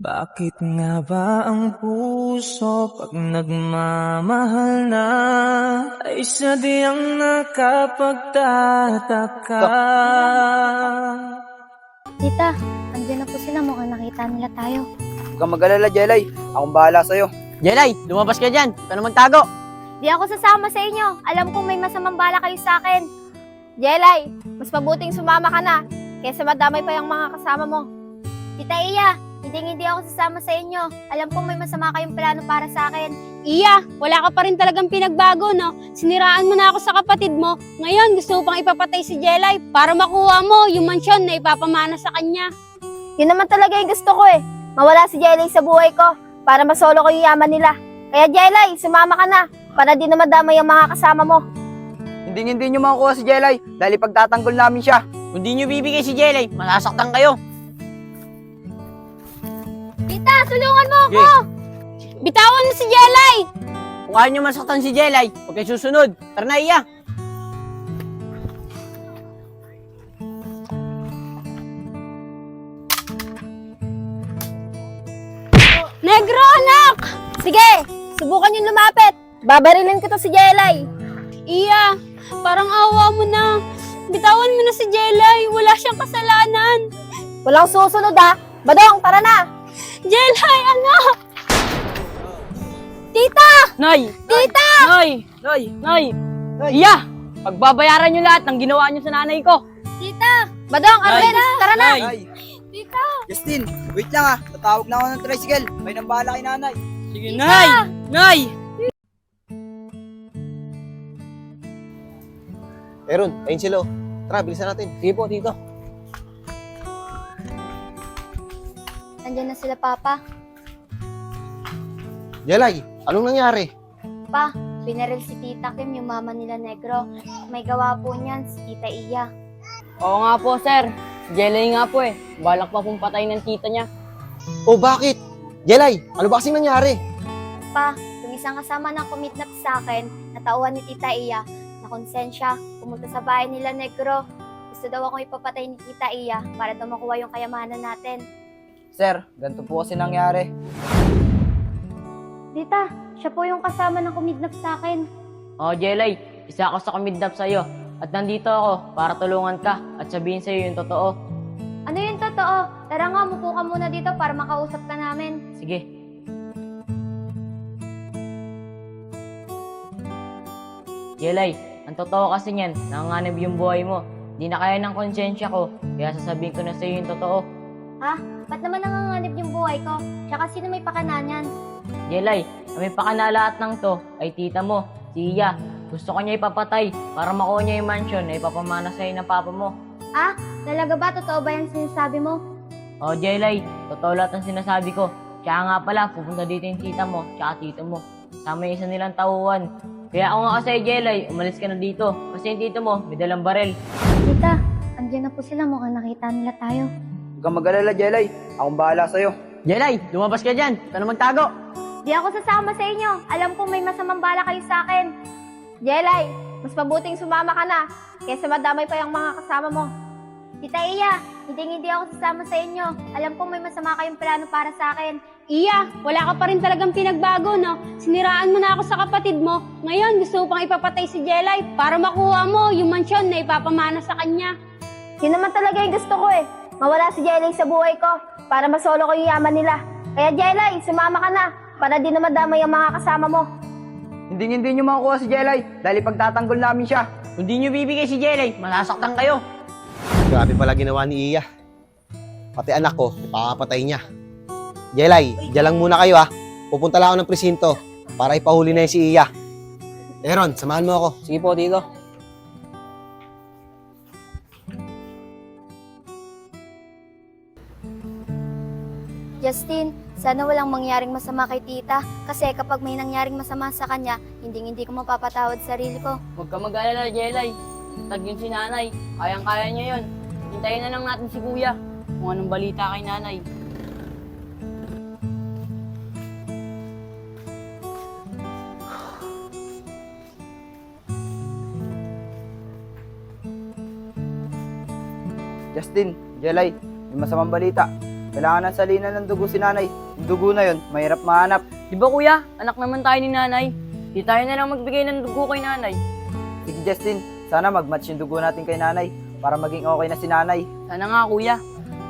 Bakit nga ba ang puso pag nagmamahal na ay sadyang nakapagtataka? Tita, andyan na po sila. Mukhang nakita nila tayo. Huwag kang mag-alala, Jelay. Akong bahala sa'yo. Jelay, lumabas ka dyan. Ikaw na magtago. Di ako sasama sa inyo. Alam kong may masamang bala kayo sa akin. Jelay, mas mabuting sumama ka na kaysa madamay pa yung mga kasama mo. Tita Iya, hindi hindi ako sasama sa inyo. Alam kong may masama kayong plano para sa akin. Iya, wala ka pa rin talagang pinagbago, no? Siniraan mo na ako sa kapatid mo. Ngayon, gusto mo pang ipapatay si Jelay para makuha mo yung mansyon na ipapamana sa kanya. Yun naman talaga yung gusto ko eh. Mawala si Jelay sa buhay ko para masolo ko yung yaman nila. Kaya Jelay, sumama ka na para di na madamay ang mga kasama mo. Hindi hindi nyo makukuha si Jelay dahil pagtatanggol namin siya. Kung di nyo bibigay si Jelay, masasaktan kayo. Tulungan mo ako! Bitawan mo si Jelay! Kung ayaw nyo masaktan si Jelay, huwag kayo susunod. Tara na, Iya. Negro, anak! Sige, subukan yung lumapit. Babarilin ko to si Jelay. Iya, parang awa mo na. Bitawan mo na si Jelay. Wala siyang kasalanan. Walang susunod ha. Badong, tara na. Jelay, anak! Tita! Nay! Tita! Nay! Nay! Nay! Iya! Pagbabayaran nyo lahat ng ginawa nyo sa nanay ko. Tita! Badong, Nay. Arben, tara na. Nay! Ay, Tita! Justin, wait lang ah. Tatawag na ako ng tricycle. May nang bahala kay nanay. Sige, Nay! Nay! Aaron, ayun sila. oh. Tara, bilisan natin. Sige po, tito. Andyan na sila, Papa. Jelay, anong nangyari? Pa, binaril si Tita Kim, yung mama nila negro. May gawa po niyan si Tita Iya. Oo nga po, sir. Si Jelay nga po eh. Balak pa pong patay ng tita niya. Oh, bakit? Jelay, ano ba kasing nangyari? Pa, yung isang kasama ng kumitnap sa akin, natauhan ni Tita Iya, na konsensya, pumunta sa bahay nila negro. Gusto daw akong ipapatay ni Tita Iya para daw makuha yung kayamanan natin. Sir, ganito po kasi nangyari. Tita, siya po yung kasama ng kumidnap sa akin. Oo, Jelay. Isa ako sa kumidnap sa'yo. At nandito ako para tulungan ka at sabihin sa'yo yung totoo. Ano yung totoo? Tara nga, mupo ka muna dito para makausap ka namin. Sige. Jelay, ang totoo kasi niyan, nanganganib yung buhay mo. Di na kaya ng konsensya ko, kaya sasabihin ko na sa'yo yung totoo. Ba't naman nanganganib yung buhay ko? Tsaka sino may pakananan? Jelay, ang may pakana lahat ng to ay tita mo, si Iya. Gusto ko niya ipapatay para makuha niya yung mansion na ipapamana sa'yo ng papa mo. Talaga ba? Totoo ba yung sinasabi mo? O Jelay, totoo lahat ng sinasabi ko. Tsaka nga pala, pupunta dito yung tita mo, tsaka tito mo. Sama yung isa nilang tauhan. Kaya ako nga kasi, Jelay, umalis ka na dito. Kasi yung tito mo, may dalang barel. Tita, andyan na po sila. Mukhang nakita nila tayo. Huwag kang mag-alala, Jelay. Akong bahala sa'yo. Jelay, lumabas ka dyan. Ikaw na magtago. Di ako sasama sa inyo. Alam kong may masamang bala kayo sa akin. Jelay, mas mabuting sumama ka na kaysa madamay pa yung mga kasama mo. Tita Iya, hindi hindi ako sasama sa inyo. Alam kong may masama kayong plano para sa akin. Iya, wala ka pa rin talagang pinagbago, no? Siniraan mo na ako sa kapatid mo. Ngayon, gusto mo pang ipapatay si Jelay para makuha mo yung mansyon na ipapamana sa kanya. Yun naman talaga yung gusto ko eh. Mawala si Jelay sa buhay ko para masolo ko yung yaman nila. Kaya Jelay, sumama ka na para di na madamay ang mga kasama mo. Hindi hindi nyo makukuha si Jelay dahil pagtatanggol namin siya. Kung di nyo bibigay si Jelay, masasaktan kayo. Grabe pala ginawa ni Iya. Pati anak ko, ipapatay niya. Jelay, diyan lang muna kayo ah. Pupunta lang ako ng presinto para ipahuli na yun si Iya. Aaron, samahan mo ako. Sige po, tito. Justin, sana walang mangyaring masama kay tita kasi kapag may nangyaring masama sa kanya, hindi hindi ko mapapatawad sarili ko. Huwag ka mag-alala, Jelay. Tag yun si nanay. Kayang-kaya niya yun. Hintayin na lang natin si kuya. Kung anong balita kay nanay. Justin, Jelay, may masamang balita. Kailangan ng salinan ng dugo si nanay. Yung dugo na yun, mahirap mahanap. Di ba kuya, anak naman tayo ni nanay. Di tayo na lang magbigay ng dugo kay nanay. Sige Justin, sana mag-match yung dugo natin kay nanay para maging okay na si nanay. Sana nga kuya.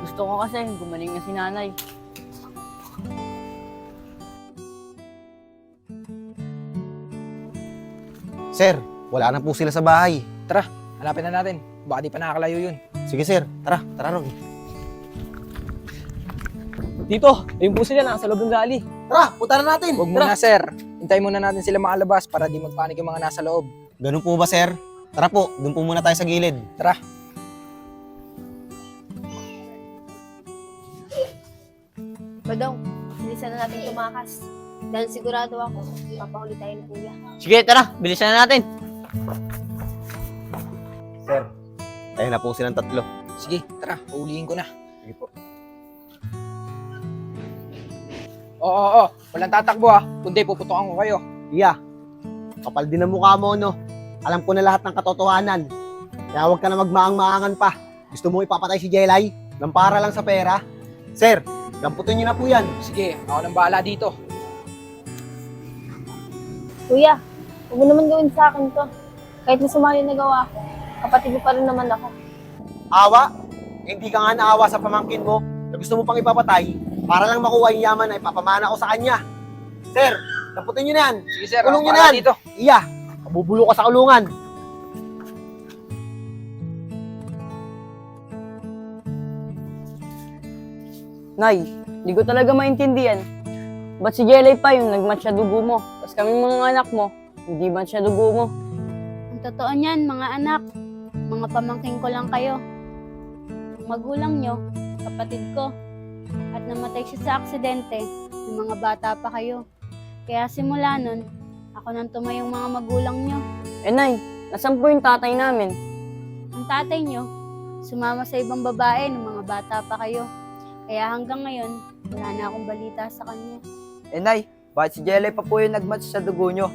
Gusto ko kasi gumaling na si nanay. Sir, wala na po sila sa bahay. Hanapin na natin. Baka di pa nakakalayo yun. Sige sir, tara, tara ron. Dito, ayun po sila, nasa loob ng gali. Tara, punta na natin. Huwag muna, sir. Hintayin muna natin sila makalabas para di magpanik yung mga nasa loob. Ganun po ba sir? Tara po, doon po muna tayo sa gilid. Tara. Badong, bilisan na natin tumakas. Dahil sigurado ako, papahuli tayo ni Kuya. Sige, tara, bilisan na natin. Sir, ayun na po silang tatlo. Sige, tara. Uulihin ko na. Sige po. Oo, oo, oo. Walang tatakbo ah. Kundi puputokan ko kayo. Iya, kapal din ang mukha mo, no? Alam ko na lahat ng katotohanan. Kaya huwag ka na magmaang-maangan pa. Gusto mo ipapatay si Jelay? Nang para lang sa pera? Sir, lamputin niyo na po yan. Sige, ako nang bahala dito. Kuya, huwag mo naman gawin sa akin to. Kahit masama yung nagawa ko, kapatid mo pa rin naman ako. Awa? Hindi ka nga naawa sa pamangkin mo na gusto mo pang ipapatay para lang makuha yung yaman na ipapamana ko sa kanya. Sir, lamputin niyo na yan. Sige, sir. Kulong bahala na yan. dito. Iya, kabubulo ka sa kulungan. Nay, di ko talaga maintindihan. Ba't si Jelay pa yung nagmatch sa dugo mo? Tapos kami mga anak mo, hindi match sa dugo mo. Ang totoo niyan, mga anak, mga pamangking ko lang kayo. Ang magulang nyo, kapatid ko, at namatay siya sa aksidente, ng mga bata pa kayo. Kaya simula nun, ako nang tumayong mga magulang nyo. Eh nay, nasan po yung tatay namin? Ang tatay nyo, sumama sa ibang babae ng mga bata pa kayo. Kaya hanggang ngayon, wala na akong balita sa kanya. Eh nay, bakit si Jelay pa po yung nag-match sa dugo nyo?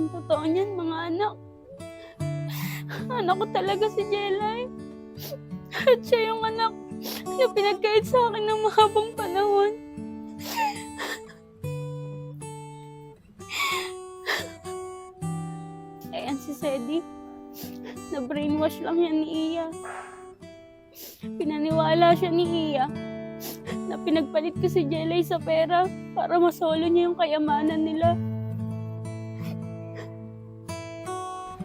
Ang totoo niyan, mga anak. Anak ko talaga si Jelay. At siya yung anak na pinagkait sa akin ng mahabang panahon. Ayan si Sedi. Na-brainwash lang yan ni Iya. Pinaniwala siya ni Iya na pinagpalit ko si Jelay sa pera para masolo niya yung kayamanan nila.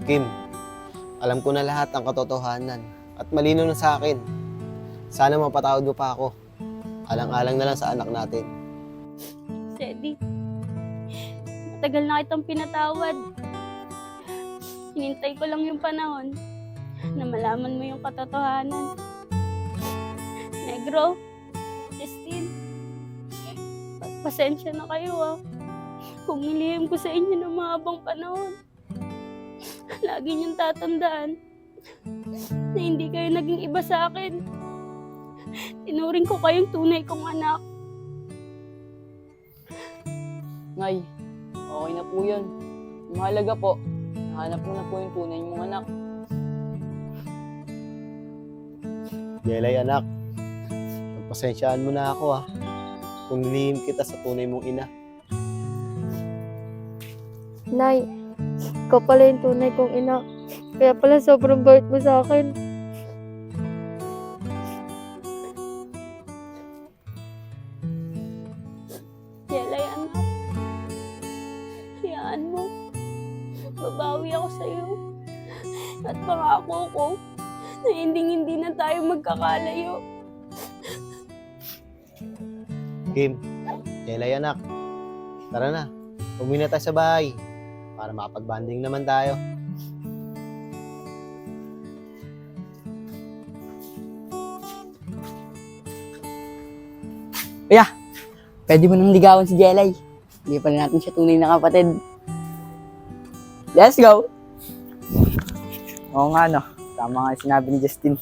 Kim, alam ko na lahat ng katotohanan at malino na sa akin. Sana mapatawad mo pa ako. Alang-alang na lang sa anak natin. Sedi, matagal na kitang pinatawad. Hinintay ko lang yung panahon na malaman mo yung katotohanan. Negro, Justine, pasensya na kayo ah. Kung nilihim ko sa inyo ng mahabang panahon, lagi niyong tatandaan na hindi kayo naging iba sa akin. Tinuring ko kayong tunay kong anak. Nay, okay na po yun. Mahalaga po, nahanap mo na po yung tunay mong anak. Jelay anak, pagpasensyaan mo na ako ha. Kung nilihim kita sa tunay mong ina. Nay, ikaw pala yung tunay kong ina. Kaya pala sobrang bait mo sa akin. Jelay, anak. Hayaan mo. Babawi ako sa'yo. At pangako ko na hindi-hindi na tayo magkakalayo. Kim, Jelay anak, tara na. Umuwi na tayo sa bahay para makapag-banding naman tayo. Pwede mo nang ligawan si Jelay. Hindi pa rin natin siya tunay na kapatid. Let's go! Oo nga no, tama nga sinabi ni Justin.